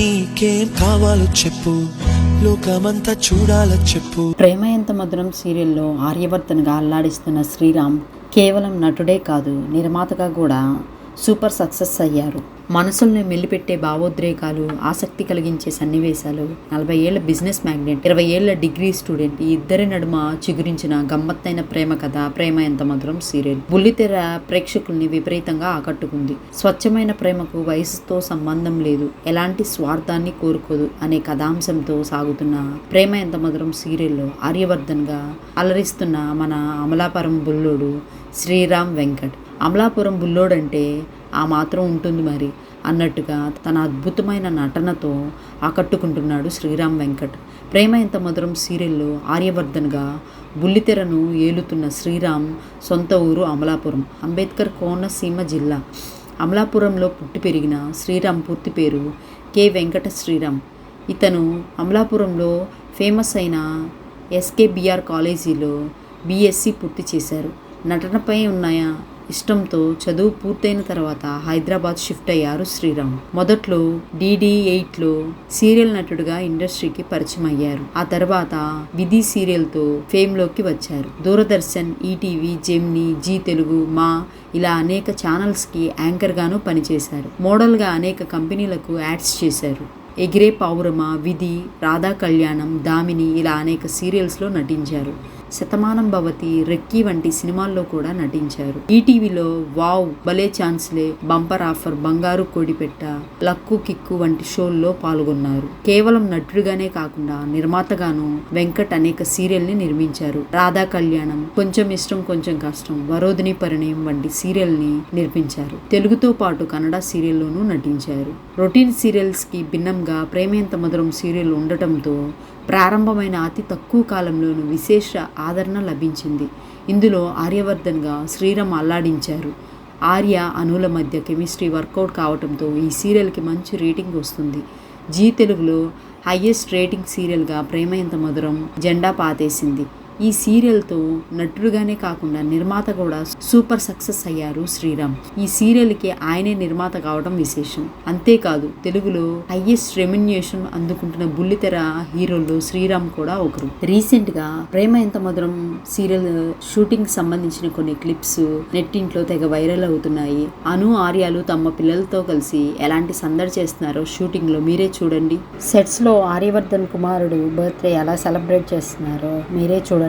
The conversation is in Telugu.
నీకేం కావాలో చెప్పు. లోకమంతా చూడాల చెప్పు. ప్రేమ ఎంత మధురం సీరియల్లో ఆర్యవర్తన్గా అల్లాడిస్తున్న శ్రీరామ్ కేవలం నటుడే కాదు నిర్మాతగా కూడా సూపర్ సక్సెస్ అయ్యారు. మనసుల్ని మెల్లిపెట్టే భావోద్రేకాలు ఆసక్తి కలిగించే సన్నివేశాలు నలభై ఏళ్ళ బిజినెస్ మ్యాగ్నెట్ ఇరవై ఏళ్ళ డిగ్రీ స్టూడెంట్ ఈ ఇద్దరి నడుమ చిగురించిన గమ్మత్తైన ప్రేమ కథ ప్రేమ ఎంత మధురం సీరియల్. బుల్లితెర ప్రేక్షకుల్ని విపరీతంగా ఆకట్టుకుంది. స్వచ్ఛమైన ప్రేమకు వయసుతో సంబంధం లేదు. ఎలాంటి స్వార్థాన్ని కోరుకోదు అనే కథాంశంతో సాగుతున్న ప్రేమ ఎంత మధురం సీరియల్లో ఆర్యవర్ధన్గా అలరిస్తున్న మన అమలాపురం బుల్లోడు శ్రీరామ్ వెంకట్. అమలాపురం బుల్లోడంటే ఆ మాత్రం ఉంటుంది మరి. అన్నట్టుగా తన అద్భుతమైన నటనతో ఆకట్టుకుంటున్నాడు శ్రీరామ్ వెంకట్. ప్రేమ ఎంత మధురం సీరియల్లో ఆర్యవర్ధన్గా బుల్లితెరను ఏలుతున్న శ్రీరామ్ సొంత ఊరు అమలాపురం అంబేద్కర్ కోనసీమ జిల్లా. అమలాపురంలో పుట్టి పెరిగిన శ్రీరామ్ పూర్తి పేరు కె. వెంకట శ్రీరామ్. ఇతను అమలాపురంలో ఫేమస్ అయిన ఎస్కేబిఆర్ కాలేజీలో బీఎస్సీ పూర్తి చేశారు. నటనపై ఉన్న ఇష్టంతో చదువు పూర్తయిన తర్వాత హైదరాబాద్ షిఫ్ట్ అయ్యారు శ్రీరామ్. మొదట్లో డిడి ఎయిట్లో సీరియల్ నటుడుగా ఇండస్ట్రీకి పరిచయం అయ్యారు. ఆ తర్వాత విధి సీరియల్తో ఫేమ్లోకి వచ్చారు. Doordarshan ETV Gemini G Telugu Maa ఇలా అనేక ఛానల్స్కి యాంకర్గాను పనిచేశారు. మోడల్గా అనేక కంపెనీలకు యాడ్స్ చేశారు. ఎగిరే పౌరమ విధి రాధా కళ్యాణం దామిని ఇలా అనేక సీరియల్స్లో నటించారు. శతమానం భవతి రెక్కీ వంటి సినిమాల్లో కూడా నటించారు. ఈటీవీలో వావ్ భలే ఛాన్స్లే బంపర్ ఆఫర్ బంగారు కోడిపెట్ట లక్కు కిక్కు వంటి షోల్లో పాల్గొన్నారు. కేవలం నటుడిగానే కాకుండా నిర్మాతగాను వెంకట్ అనేక సీరియల్ని నిర్మించారు. రాధా కళ్యాణం కొంచెం ఇష్టం కొంచెం కష్టం వరోధిని పరిణయం వంటి సీరియల్ని నిర్మించారు. తెలుగుతో పాటు కన్నడ సీరియల్లోనూ నటించారు. రొటీన్ సీరియల్స్కి భిన్నంగా ప్రేమేంత మధురం సీరియల్ ఉండటంతో ప్రారంభమైన అతి తక్కువ కాలంలోనూ విశేష ఆదరణ లభించింది. ఇందులో ఆర్యవర్ధన్గా శ్రీరామ్ అల్లాడించారు. ఆర్య అనుల మధ్య కెమిస్ట్రీ వర్కౌట్ కావడంతో ఈ సీరియల్కి మంచి రేటింగ్ వస్తుంది. జీ తెలుగులో హైయెస్ట్ రేటింగ్ సీరియల్గా ప్రేమయంత మధురం జెండా పాతేసింది. ఈ సీరియల్తో నటుడుగానే కాకుండా నిర్మాత కూడా సూపర్ సక్సెస్ అయ్యారు శ్రీరామ్. ఈ సీరియల్కి ఆయనే నిర్మాత కావడం విశేషం. అంతేకాదు తెలుగులో హైయెస్ట్ రెమ్యునేషన్ అందుకుంటున్న బుల్లితెర హీరోల్లో శ్రీరామ్ కూడా ఒకరు. రీసెంట్గా ప్రేమ ఎంత మధురం సీరియల్ షూటింగ్ సంబంధించిన కొన్ని క్లిప్స్ నెట్టింట్లో తెగ వైరల్ అవుతున్నాయి. అను ఆర్యాలు తమ పిల్లలతో కలిసి ఎలాంటి సందడి చేస్తున్నారో షూటింగ్లో మీరే చూడండి. సెట్స్లో ఆర్యవర్ధన్ కుమారుడు బర్త్డే ఎలా సెలబ్రేట్ చేస్తున్నారో మీరే చూడండి.